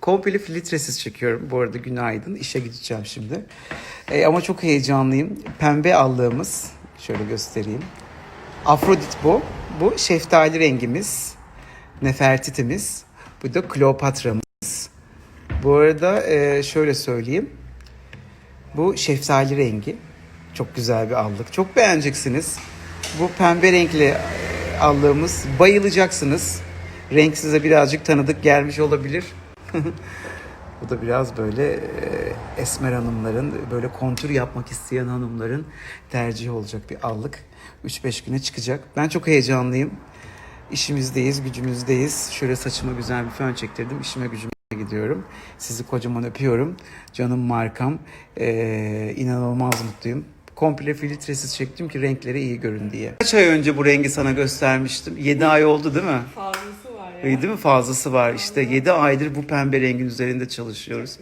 Komple filtresiz çekiyorum. Bu arada günaydın. İşe gideceğim şimdi. E, ama çok heyecanlıyım. Pembe allığımız. Şöyle göstereyim. Afrodit bu. Bu şeftali rengimiz. Nefertitimiz. Bu da Kleopatra'mız. Bu arada e, şöyle söyleyeyim. Bu şeftali rengi. Çok güzel bir allık. Çok beğeneceksiniz. Bu pembe renkli e, allığımız. Bayılacaksınız. Renk size birazcık tanıdık gelmiş olabilir. Bu da biraz böyle e, esmer hanımların, böyle kontür yapmak isteyen hanımların tercihi olacak bir allık. 3-5 güne çıkacak. Ben çok heyecanlıyım. İşimizdeyiz, gücümüzdeyiz. Şöyle saçıma güzel bir fön çektirdim. İşime gücüme gidiyorum. Sizi kocaman öpüyorum. Canım markam. Ee, inanılmaz mutluyum. Komple filtresiz çektim ki renkleri iyi görün diye. Kaç ay önce bu rengi sana göstermiştim? 7 ay oldu değil mi? İyi değil mi? Fazlası var. İşte 7 aydır bu pembe rengin üzerinde çalışıyoruz.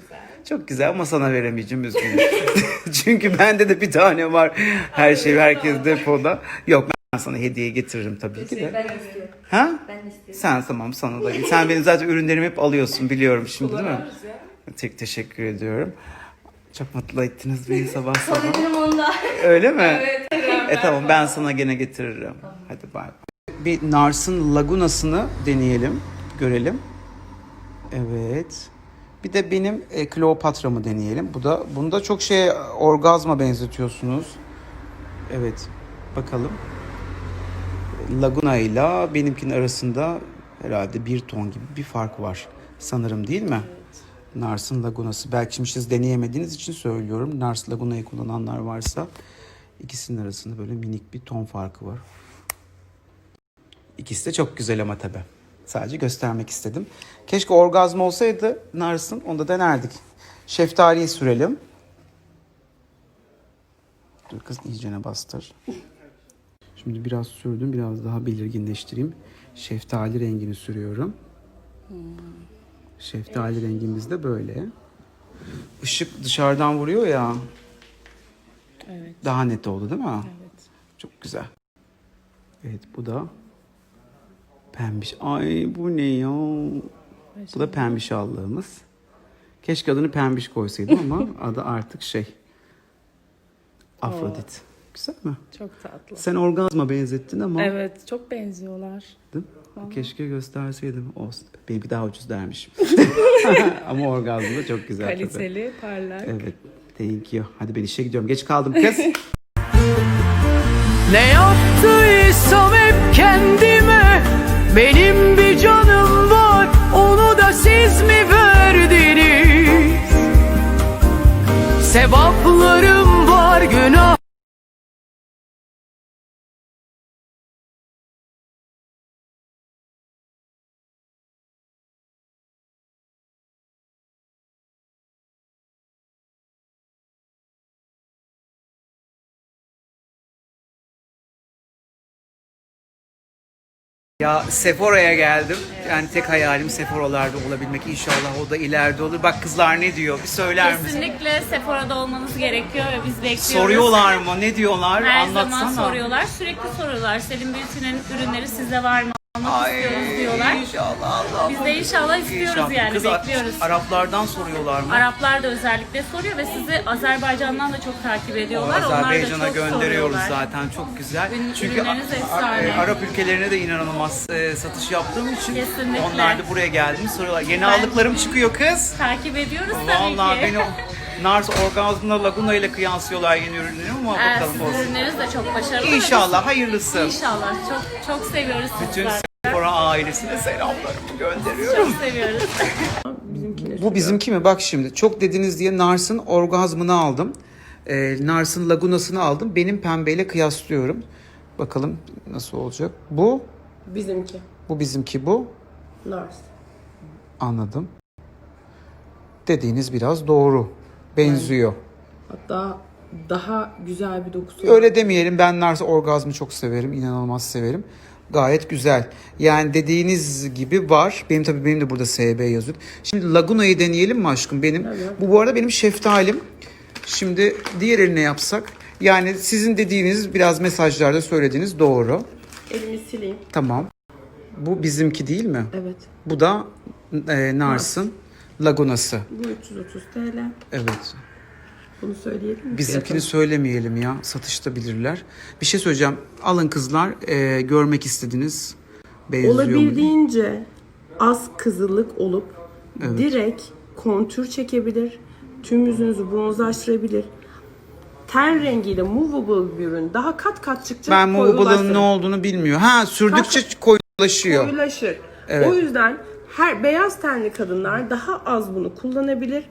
Çok güzel ama sana veremeyeceğim üzgünüm. Çünkü bende de bir tane var. Her şey herkes depoda. Yok ben sana hediye getiririm tabii ki de. Ben istiyorum. Ha? Ben istiyorum. Sen tamam sana da. Sen benim zaten ürünlerimi hep alıyorsun biliyorum şimdi değil mi? Tek teşekkür ediyorum. Çok mutlu ettiniz beni sabah sabah. Kabul onda. Öyle mi? Evet. E tamam ben sana gene getiririm. Hadi bay bay. Bir Nars'ın Laguna'sını deneyelim. Görelim. Evet. Bir de benim e, Kleopatra'mı deneyelim. Bu da bunda çok şey orgazma benzetiyorsunuz. Evet. Bakalım. Laguna ile benimkinin arasında herhalde bir ton gibi bir fark var. Sanırım değil mi? Nars'ın Laguna'sı. Belki şimdi siz deneyemediğiniz için söylüyorum. Nars Laguna'yı kullananlar varsa ikisinin arasında böyle minik bir ton farkı var. İkisi de çok güzel ama tabi. Sadece göstermek istedim. Keşke orgazm olsaydı Nars'ın onu da denerdik. Şeftaliyi sürelim. Dur kız iyicene bastır. Şimdi biraz sürdüm. Biraz daha belirginleştireyim. Şeftali rengini sürüyorum. Şeftali rengimiz de böyle. Işık dışarıdan vuruyor ya. Evet. Daha net oldu değil mi? Evet. Çok güzel. Evet bu da pembiş. Ay bu ne ya? Bu da pembiş allığımız. Keşke adını pembiş koysaydım ama adı artık şey. Afrodit. Güzel mi? Çok tatlı. Sen orgazma benzettin ama Evet. Çok benziyorlar. Değil mi? keşke gösterseydim. Olsun. Benimki daha ucuz dermişim. ama orgazma da çok güzel tabii. Kaliteli, parlak. Evet. Thank you. Hadi ben işe gidiyorum. Geç kaldım kız. Ne yaptıysam hep kendime Benim bir canım Ya Sephora'ya geldim. Yani tek hayalim Sephora'larda olabilmek. İnşallah o da ileride olur. Bak kızlar ne diyor? Bir söyler misin? Kesinlikle Sephora'da olmanız gerekiyor ve biz bekliyoruz. Soruyorlar mı? Ne diyorlar? Her Anlatsana. zaman soruyorlar. Sürekli soruyorlar. Selim Beauty'nin ürünleri sizde var mı? Almak istiyoruz diyorlar. İnşallah Allah. Biz de inşallah istiyoruz İnşallah. yani Kız, bekliyoruz. Araplardan soruyorlar mı? Araplar da özellikle soruyor ve sizi Azerbaycan'dan da çok takip ediyorlar. Azerbaycan'a Onlar da çok gönderiyoruz soruyorlar. zaten çok güzel. Ürün- Çünkü ürünleriniz A- efsane. A- Arap ülkelerine de inanılmaz e, satış yaptığım için Kesinlikle. onlar da buraya geldim soruyorlar. Yeni Ben- aldıklarım çıkıyor kız. Takip ediyoruz tabii Vallahi ki. beni Nars Orgazm'la Laguna ile kıyaslıyorlar yeni ürünleri ama Evet, bakalım sizin olsun. ürünleriniz de çok başarılı. ve İnşallah hayırlısı. biz- İnşallah. Çok çok seviyoruz Bütün sizleri. Sephora ailesine selamlarımı gönderiyorum. Çok seviyoruz. Bu bizimki mi? Bak şimdi çok dediniz diye Nars'ın orgazmını aldım. Ee, Nars'ın Laguna'sını aldım. Benim pembeyle kıyaslıyorum. Bakalım nasıl olacak. Bu, Bizimki. bu bizimki bu. Nars. Anladım. Dediğiniz biraz doğru. Benziyor. Hatta daha güzel bir dokusu. Öyle demeyelim. Ben Nars orgazmı çok severim. inanılmaz severim. Gayet güzel. Yani dediğiniz gibi var. Benim tabii benim de burada SB yazıyor. Şimdi Laguna'yı deneyelim mi aşkım benim? Bu bu arada benim şeftalim. Şimdi diğer eline yapsak. Yani sizin dediğiniz biraz mesajlarda söylediğiniz doğru. Elimi sileyim. Tamam. Bu bizimki değil mi? Evet. Bu da e, Nars'ın Lagunası. Bu 330 TL. Evet. Bunu söyleyelim mi? Bizimkini Fiyatını? söylemeyelim ya. Satışta bilirler. Bir şey söyleyeceğim. Alın kızlar. e, görmek istediniz. Benziyor mu? Olabildiğince az kızıllık olup Evet. direkt kontür çekebilir. Tüm yüzünüzü bronzlaştırabilir. Ten rengiyle movable bir ürün. Daha kat kat çıkacak. Ben koyulaştırır. ne olduğunu bilmiyor. Ha sürdükçe koyulaşıyor. koyulaşır. Evet. O yüzden her beyaz tenli kadınlar daha az bunu kullanabilir.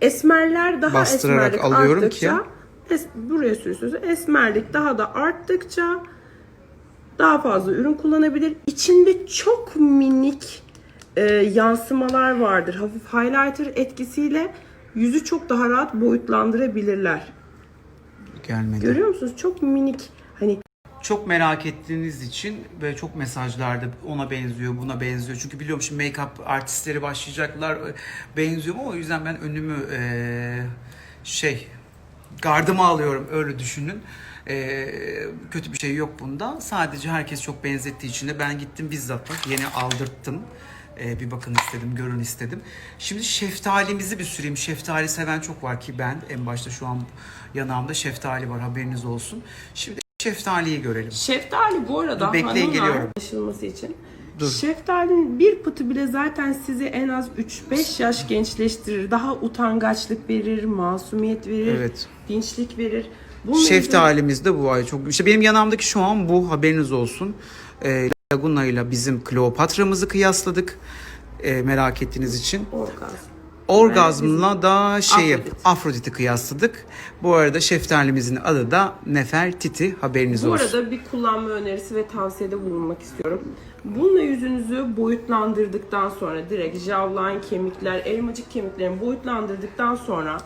Esmerler daha Bastırarak esmerlik alıyorum arttıkça es, buraya sürüyorsunuz. Esmerlik daha da arttıkça daha fazla ürün kullanabilir. İçinde çok minik e, yansımalar vardır. Hafif highlighter etkisiyle yüzü çok daha rahat boyutlandırabilirler. Gelmedi. Görüyor musunuz? Çok minik hani Çok merak ettiğiniz için ve çok mesajlarda ona benziyor, buna benziyor. Çünkü biliyorum şimdi make-up artistleri başlayacaklar e, benziyor mu? O yüzden ben önümü e, şey gardıma alıyorum öyle düşünün. E, kötü bir şey yok bunda. Sadece herkes çok benzettiği için de ben gittim bizzat bak yeni aldırttım. E, bir bakın istedim, görün istedim. Şimdi şeftalimizi bir süreyim. Şeftali seven çok var ki ben en başta şu an yanağımda şeftali var haberiniz olsun. Şimdi şeftaliyi görelim. Şeftali bu arada bekleyin, hanımlar geliyorum. anlaşılması için. Dur. Şeftalinin bir pıtı bile zaten sizi en az 3-5 yaş gençleştirir. Daha utangaçlık verir, masumiyet verir, Evet. dinçlik verir. Bununla Şeftalimiz de bu ay çok. İşte benim yanağımdaki şu an bu haberiniz olsun. Ee, Laguna ile bizim Kleopatra'mızı kıyasladık. Ee, merak ettiğiniz için. orgazm. Orgazmla da şeyi Afrodit. Afrodit'i kıyasladık. Bu arada şeftalimizin adı da Nefertiti haberiniz Bu olsun. arada bir kullanma önerisi ve tavsiyede bulunmak istiyorum. Bununla yüzünüzü boyutlandırdıktan sonra direkt jawline kemikler, elmacık kemiklerini boyutlandırdıktan sonra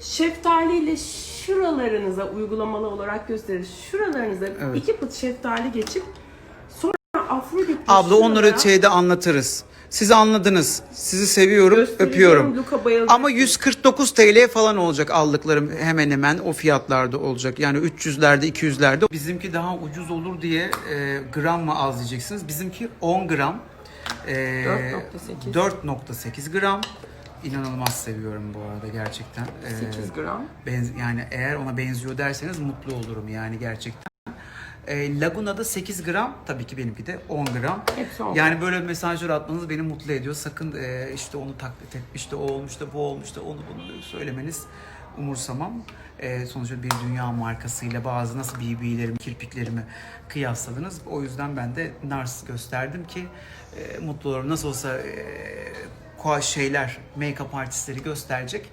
şeftali ile şuralarınıza uygulamalı olarak gösterir. Şuralarınıza Evet. iki pıt şeftali geçip sonra afrodit Abla onları şeyde anlatırız. Siz anladınız. Sizi seviyorum, öpüyorum. Luka bayılacak. Ama 149 TL falan olacak aldıklarım hemen hemen o fiyatlarda olacak. Yani 300'lerde 200'lerde. Bizimki daha ucuz olur diye e, gram mı az diyeceksiniz. Bizimki 10 gram. E, 4.8. 4.8 gram. İnanılmaz seviyorum bu arada gerçekten. E, 8 gram. benz- yani eğer ona benziyor derseniz mutlu olurum yani gerçekten. E, Laguna'da 8 gram tabii ki benimki de 10 gram. Hepsi Yani böyle mesajlar atmanız beni mutlu ediyor. Sakın e, işte onu taklit etmiş de o olmuş da bu olmuş da onu bunu söylemeniz umursamam. E, sonuçta bir dünya markasıyla bazı nasıl BB'lerimi, kirpiklerimi kıyasladınız. O yüzden ben de Nars gösterdim ki e, mutlu olurum. Nasıl olsa e, şeyler, make-up artistleri gösterecek.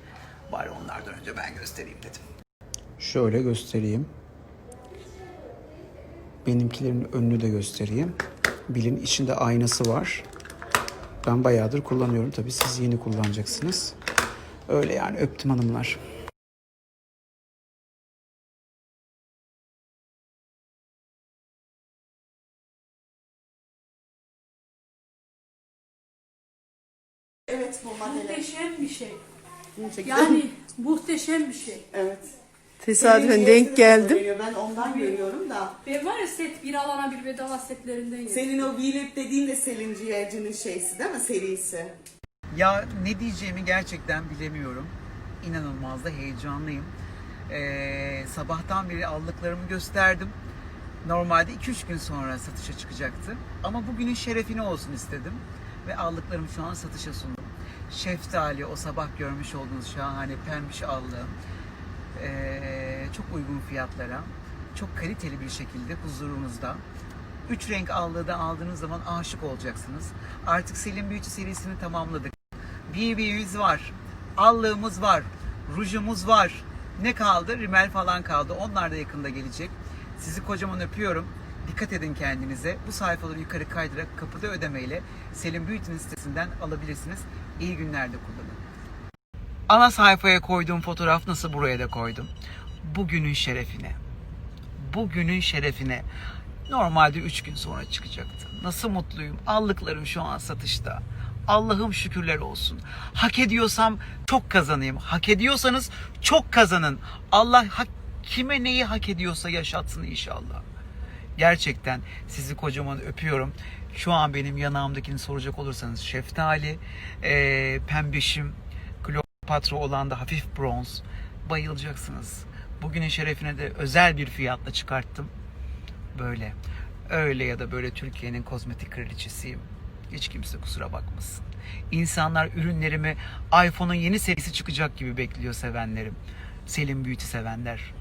Bari onlardan önce ben göstereyim dedim. Şöyle göstereyim. Benimkilerin önünü de göstereyim. Bilin içinde aynası var. Ben bayağıdır kullanıyorum tabii siz yeni kullanacaksınız. Öyle yani öptüm hanımlar. Evet bu madde. Muhteşem bir şey. Yani muhteşem bir şey. Evet. Tesadüfen denk geldim. Görüyor, Ben ondan görüyorum da. Ve var ya set bir alana bir bedava setlerinden yedim. Senin o V-Lip dediğin de Selin Ciğerci'nin şeysi değil mi? Serisi. Ya ne diyeceğimi gerçekten bilemiyorum. İnanılmaz da heyecanlıyım. Ee, sabahtan beri aldıklarımı gösterdim. Normalde 2-3 gün sonra satışa çıkacaktı. Ama bugünün şerefine olsun istedim. Ve aldıklarımı şu an satışa sundum. Şeftali, o sabah görmüş olduğunuz şahane pembiş allığım. Ee, çok uygun fiyatlara, çok kaliteli bir şekilde huzurunuzda. Üç renk aldığı da aldığınız zaman aşık olacaksınız. Artık Selim Büyücü serisini tamamladık. BB'miz var, allığımız var, rujumuz var. Ne kaldı? Rimel falan kaldı. Onlar da yakında gelecek. Sizi kocaman öpüyorum. Dikkat edin kendinize. Bu sayfaları yukarı kaydırarak kapıda ödemeyle Selim Büyüt'ün sitesinden alabilirsiniz. İyi günlerde kullanın. Ana sayfaya koyduğum fotoğraf nasıl buraya da koydum. Bugünün şerefine. Bugünün şerefine. Normalde 3 gün sonra çıkacaktı. Nasıl mutluyum. Allıklarım şu an satışta. Allah'ım şükürler olsun. Hak ediyorsam çok kazanayım. Hak ediyorsanız çok kazanın. Allah hak, kime neyi hak ediyorsa yaşatsın inşallah. Gerçekten sizi kocaman öpüyorum. Şu an benim yanağımdakini soracak olursanız şeftali, e, pembeşim, Kleopatra olan da hafif bronz. Bayılacaksınız. Bugünün şerefine de özel bir fiyatla çıkarttım. Böyle. Öyle ya da böyle Türkiye'nin kozmetik kraliçesiyim. Hiç kimse kusura bakmasın. İnsanlar ürünlerimi iPhone'un yeni serisi çıkacak gibi bekliyor sevenlerim. Selim Beauty sevenler.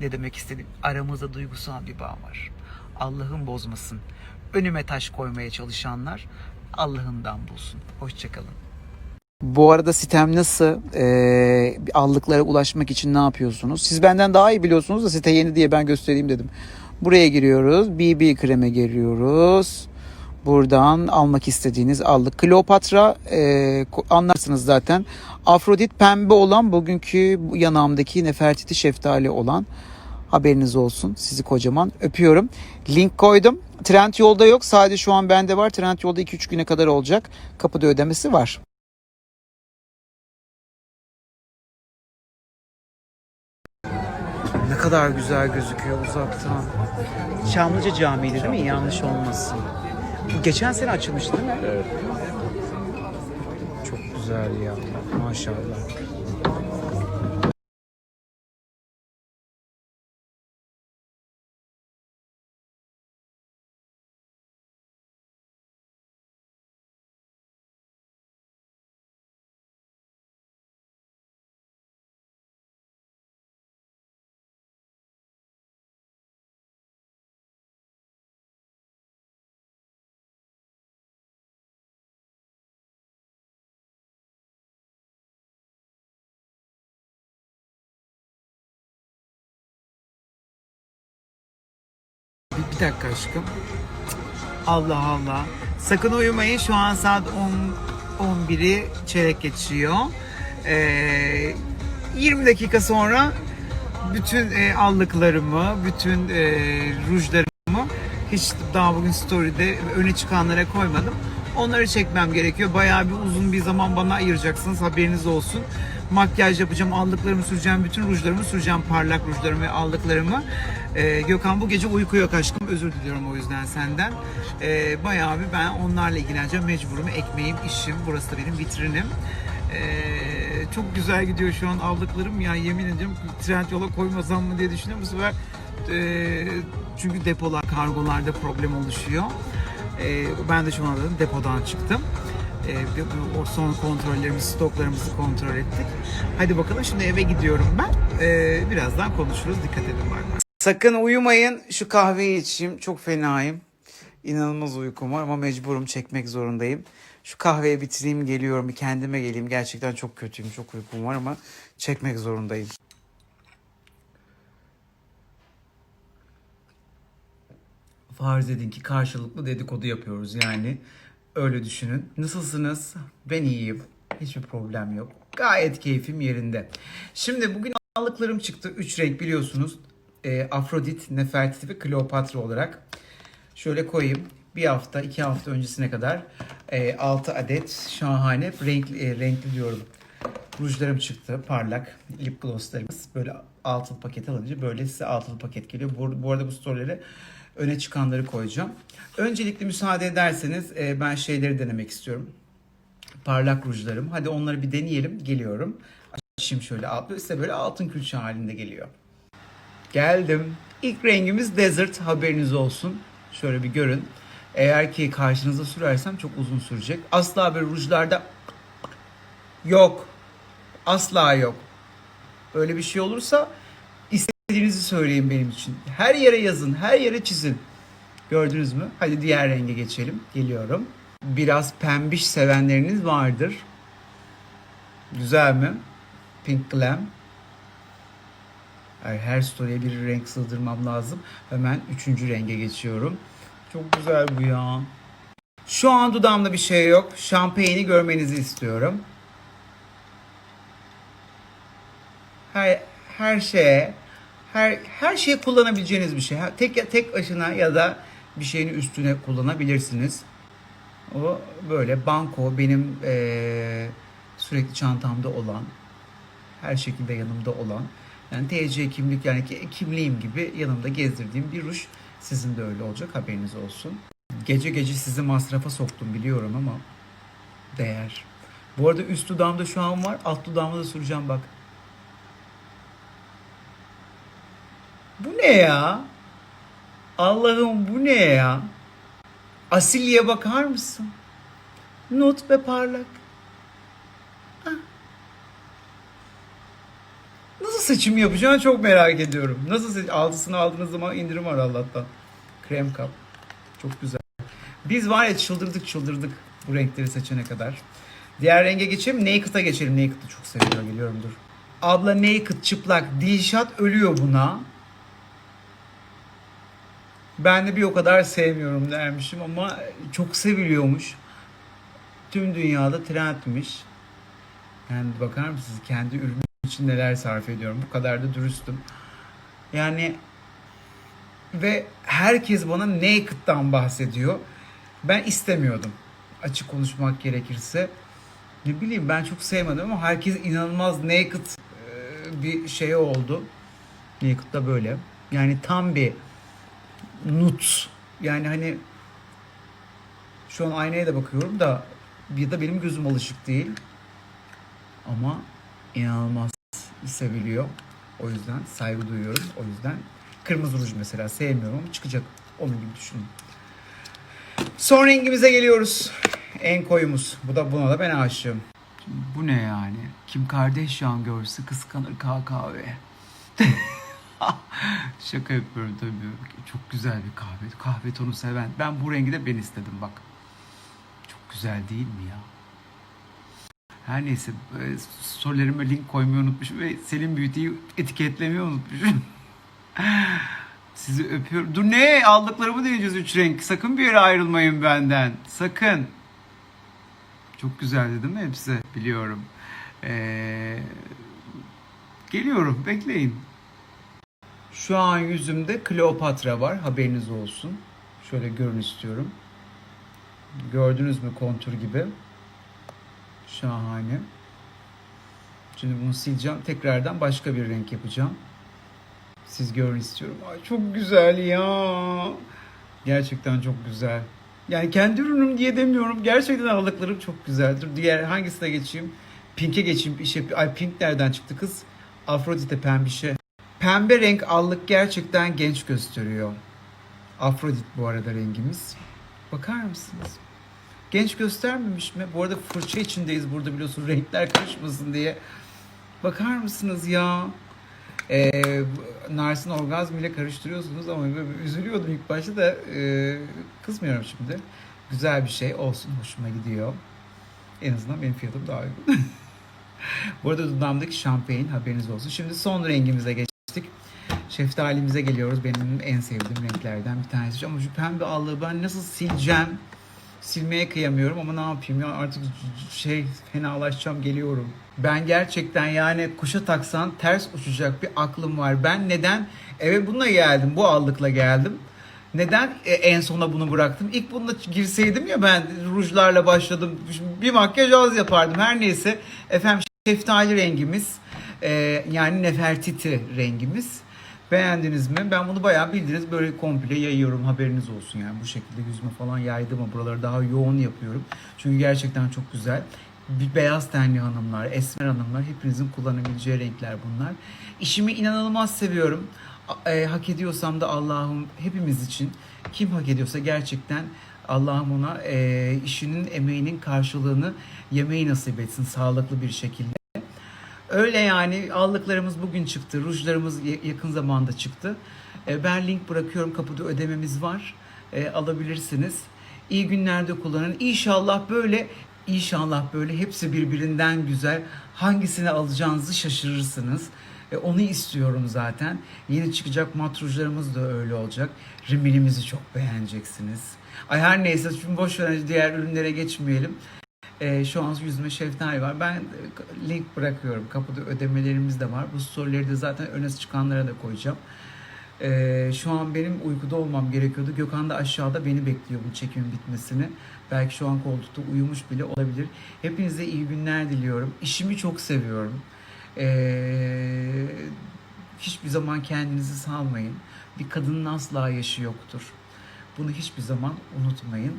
Ne demek istedim? Aramızda duygusal bir bağ var. Allah'ın bozmasın. Önüme taş koymaya çalışanlar Allah'ından bulsun. Hoşçakalın. Bu arada sitem nasıl? Ee, allıklara ulaşmak için ne yapıyorsunuz? Siz benden daha iyi biliyorsunuz da site yeni diye ben göstereyim dedim. Buraya giriyoruz. BB kreme giriyoruz. Buradan almak istediğiniz allık. Kleopatra e, anlarsınız zaten. Afrodit pembe olan bugünkü bu yanağımdaki Nefertiti şeftali olan. Haberiniz olsun. Sizi kocaman öpüyorum. Link koydum. Trend yolda yok. Sadece şu an bende var. Trend yolda 2-3 güne kadar olacak. Kapıda ödemesi var. Kadar güzel gözüküyor uzaktan. Çamlıca Camii'ydi değil mi? Yanlış olmasın. Bu geçen sene açılmıştı değil mi? Evet. Çok güzel ya. Maşallah. Bir, bir dakika aşkım. Allah Allah. Sakın uyumayın. Şu an saat 10 11'i çeyrek geçiyor. Ee, 20 dakika sonra bütün e, allıklarımı, bütün e, rujlarımı hiç daha bugün story'de öne çıkanlara koymadım. Onları çekmem gerekiyor. Bayağı bir uzun bir zaman bana ayıracaksınız. Haberiniz olsun. Makyaj yapacağım, allıklarımı süreceğim, bütün rujlarımı süreceğim. Parlak rujlarımı ve allıklarımı. Ee, Gökhan bu gece uyku yok aşkım. Özür diliyorum o yüzden senden. Ee, bayağı bir ben onlarla ilgileneceğim. Mecburum. Ekmeğim, işim. Burası da benim vitrinim. Ee, çok güzel gidiyor şu an aldıklarım ya yemin ediyorum trend yola koymasam mı diye düşünüyorum bu sefer e, çünkü depolar kargolarda problem oluşuyor Ee, ben de şu anda depodan çıktım o son kontrollerimizi stoklarımızı kontrol ettik hadi bakalım şimdi eve gidiyorum ben Ee, birazdan konuşuruz dikkat edin bay bay sakın uyumayın şu kahveyi içeyim çok fenayım İnanılmaz uykum var ama mecburum çekmek zorundayım. Şu kahveyi bitireyim geliyorum bir kendime geleyim. Gerçekten çok kötüyüm çok uykum var ama çekmek zorundayım. Farz edin ki karşılıklı dedikodu yapıyoruz yani. Öyle düşünün. Nasılsınız? Ben iyiyim. Hiçbir problem yok. Gayet keyfim yerinde. Şimdi bugün allıklarım çıktı. Üç renk biliyorsunuz. Ee, Afrodit, Nefertiti ve Kleopatra olarak. Şöyle koyayım. Bir hafta, iki hafta öncesine kadar e, 6 adet şahane renkli, e, renkli diyorum. Rujlarım çıktı. Parlak. Lip glosslarımız. Böyle altılı paket alınca böyle size altılı paket geliyor. Bu, bu arada bu storyleri öne çıkanları koyacağım. Öncelikle müsaade ederseniz e, ben şeyleri denemek istiyorum. Parlak rujlarım. Hadi onları bir deneyelim. Geliyorum. Açayım şöyle. alt- Size böyle altın külçe halinde geliyor. Geldim. İlk rengimiz Desert haberiniz olsun. Şöyle bir görün. Eğer ki karşınıza sürersem çok uzun sürecek. Asla böyle rujlarda yok. Asla yok. Öyle bir şey olursa istediğinizi söyleyin benim için. Her yere yazın, her yere çizin. Gördünüz mü? Hadi diğer renge geçelim. Geliyorum. Biraz pembiş sevenleriniz vardır. Güzel mi? Pink Glam. Her, story'e bir renk sığdırmam lazım. Hemen üçüncü renge geçiyorum. Çok güzel bu ya. Şu an dudağımda bir şey yok. Şampanyeni görmenizi istiyorum. Her, her şeye her her şeye kullanabileceğiniz bir şey. Tek tek başına ya da bir şeyin üstüne kullanabilirsiniz. O böyle banko benim eee, sürekli çantamda olan her şekilde yanımda olan yani TC kimlik yani ki- kimliğim gibi yanımda gezdirdiğim bir ruj. Sizin de öyle olacak haberiniz olsun. Gece gece sizi masrafa soktum biliyorum ama değer. Bu arada üst dudağımda şu an var. Alt dudağıma da süreceğim bak. Bu ne ya? Allah'ım bu ne ya? Asilye bakar mısın? Nut ve parlak. Ah. Nasıl seçim yapacağını çok merak ediyorum. Nasıl seç altısını aldığınız zaman indirim var Allah'tan. Krem kap. Çok güzel. Biz var ya çıldırdık çıldırdık bu renkleri seçene kadar. Diğer renge geçelim. Naked'a geçelim. Naked'ı çok seviyor. Geliyorum dur. Abla naked çıplak. Dilşat ölüyor buna. Ben de bir o kadar sevmiyorum dermişim ama çok seviliyormuş. Tüm dünyada trendmiş. Yani bakar mısınız kendi ürünüm için neler sarf ediyorum. Bu kadar da dürüstüm. Yani ve herkes bana Naked'dan bahsediyor. Ben istemiyordum. Açık konuşmak gerekirse. Ne bileyim ben çok sevmedim ama herkes inanılmaz naked e, bir şey oldu. Naked da böyle. Yani tam bir nut. Yani hani şu an aynaya da bakıyorum da bir de benim gözüm alışık değil. Ama inanılmaz seviliyor. O yüzden saygı duyuyorum. O yüzden kırmızı ruj mesela sevmiyorum çıkacak. Onun gibi düşünün. Son rengimize geliyoruz. En koyumuz. Bu da buna da ben aşığım. Şimdi bu ne yani? Kim Kardashian görse kıskanır KKV. Şaka yapıyorum tabii. Çok güzel bir kahve. Kahve tonu seven. Ben bu rengi de ben istedim bak. Çok güzel değil mi ya? Her neyse e, storylerime link koymayı unutmuşum ve Selim Beauty'yi etiketlemeyi unutmuşum. Sizi öpüyorum. Dur ne? Aldıklarımı deneyeceğiz üç renk. Sakın bir yere ayrılmayın benden. Sakın. Çok güzeldi değil mi hepsi? Biliyorum. Ee, geliyorum. Bekleyin. Şu an yüzümde Kleopatra var. Haberiniz olsun. Şöyle görün istiyorum. Gördünüz mü kontür gibi? Şahane. Şimdi bunu sileceğim. Tekrardan başka bir renk yapacağım. Siz görün istiyorum. Ay çok güzel ya. Gerçekten çok güzel. Yani kendi ürünüm diye demiyorum. Gerçekten aldıklarım çok güzeldir. Diğer hangisine geçeyim? Pink'e geçeyim. Şey, ay Pink nereden çıktı kız? Afrodite pembişe. Pembe renk allık gerçekten genç gösteriyor. Afrodit bu arada rengimiz. Bakar mısınız? Genç göstermemiş mi? Bu arada fırça içindeyiz burada biliyorsun renkler karışmasın diye. Bakar mısınız ya? Ee, Narsin orgazm ile karıştırıyorsunuz ama üzülüyordum ilk başta da e, kızmıyorum şimdi. Güzel bir şey olsun hoşuma gidiyor. En azından benim fiyatım daha uygun. Bu arada dudağımdaki şampeyn haberiniz olsun. Şimdi son rengimize geçtik. Şeftalimize geliyoruz. Benim en sevdiğim renklerden bir tanesi. Ama şu pembe allığı ben nasıl sileceğim? Silmeye kıyamıyorum ama ne yapayım ya artık şey fenalaşacağım geliyorum. Ben gerçekten yani kuşa taksan ters uçacak bir aklım var. Ben neden eve bununla geldim bu allıkla geldim. Neden e, en sona bunu bıraktım? İlk bununla girseydim ya ben rujlarla başladım. Bir makyaj az yapardım. Her neyse efendim şeftali rengimiz e, yani Nefertiti rengimiz. Beğendiniz mi? Ben bunu bayağı bildiğiniz böyle komple yayıyorum haberiniz olsun yani bu şekilde yüzüme falan yaydım ama buraları daha yoğun yapıyorum. Çünkü gerçekten çok güzel. Bir beyaz tenli hanımlar, esmer hanımlar hepinizin kullanabileceği renkler bunlar. İşimi inanılmaz seviyorum. E, hak ediyorsam da Allah'ım hepimiz için kim hak ediyorsa gerçekten Allah'ım ona e, işinin emeğinin karşılığını yemeği nasip etsin sağlıklı bir şekilde. Öyle yani aldıklarımız bugün çıktı. Rujlarımız ya- yakın zamanda çıktı. E, Ben link bırakıyorum. Kapıda ödememiz var. E, alabilirsiniz. İyi günlerde kullanın. İnşallah böyle inşallah böyle hepsi birbirinden güzel. Hangisini alacağınızı şaşırırsınız. E, onu istiyorum zaten. Yeni çıkacak mat rujlarımız da öyle olacak. Rimelimizi çok beğeneceksiniz. Ay her neyse şimdi boş ver diğer ürünlere geçmeyelim. Ee, şu an yüzüme şeftali var. Ben e, link bırakıyorum. Kapıda ödemelerimiz de var. Bu storyleri de zaten öne çıkanlara da koyacağım. Ee, şu an benim uykuda olmam gerekiyordu. Gökhan da aşağıda beni bekliyor bu çekimin bitmesini. Belki şu an koltukta uyumuş bile olabilir. Hepinize iyi günler diliyorum. İşimi çok seviyorum. Ee, hiçbir zaman kendinizi salmayın. Bir kadının asla yaşı yoktur. Bunu hiçbir zaman unutmayın.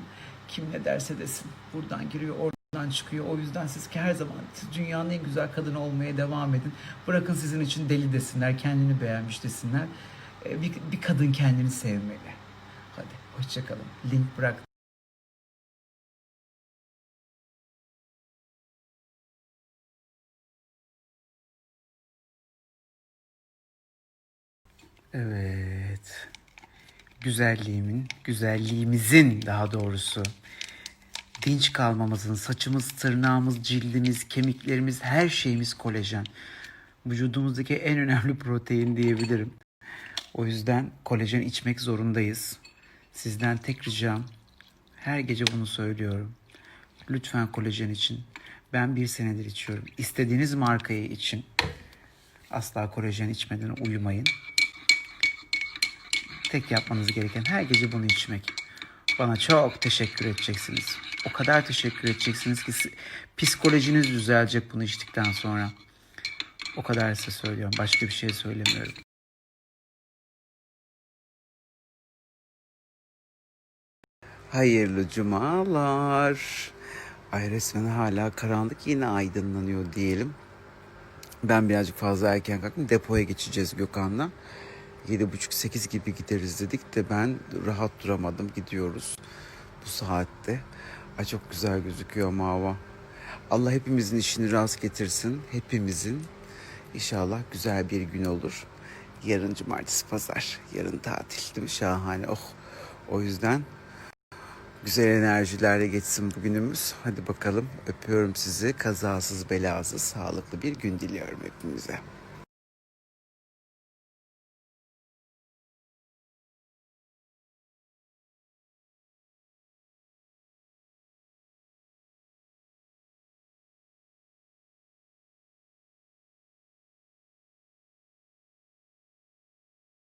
Kim ne derse desin. Buradan giriyor, oradan çıkıyor. O yüzden siz ki her zaman dünyanın en güzel kadını olmaya devam edin. Bırakın sizin için deli desinler, kendini beğenmiş desinler. Ee, Bir, bir kadın kendini sevmeli. Hadi hoşçakalın. Link bırak. Evet. Güzelliğimin, güzelliğimizin daha doğrusu dinç kalmamızın, saçımız, tırnağımız, cildimiz, kemiklerimiz, her şeyimiz kolajen. Vücudumuzdaki en önemli protein diyebilirim. O yüzden kolajen içmek zorundayız. Sizden tek ricam, her gece bunu söylüyorum. Lütfen kolajen için. Ben bir senedir içiyorum. İstediğiniz markayı için. Asla kolajen içmeden uyumayın. Tek yapmanız gereken her gece bunu içmek. Bana çok teşekkür edeceksiniz. O kadar teşekkür edeceksiniz ki si- psikolojiniz düzelecek bunu içtikten sonra. O kadar size söylüyorum. Başka bir şey söylemiyorum. Hayırlı cumalar. Ay resmen hala karanlık yine aydınlanıyor diyelim. Ben birazcık fazla erken kalktım. Depoya geçeceğiz Gökhan'la. 7.30-8 gibi gideriz dedik de ben rahat duramadım. Gidiyoruz bu saatte. Ay çok güzel gözüküyor ama hava. Allah hepimizin işini rast getirsin. Hepimizin. İnşallah güzel bir gün olur. Yarın cumartesi pazar. Yarın tatil değil mi? Şahane. Oh. O yüzden güzel enerjilerle geçsin bugünümüz. Hadi bakalım. Öpüyorum sizi. Kazasız belasız sağlıklı bir gün diliyorum hepimize.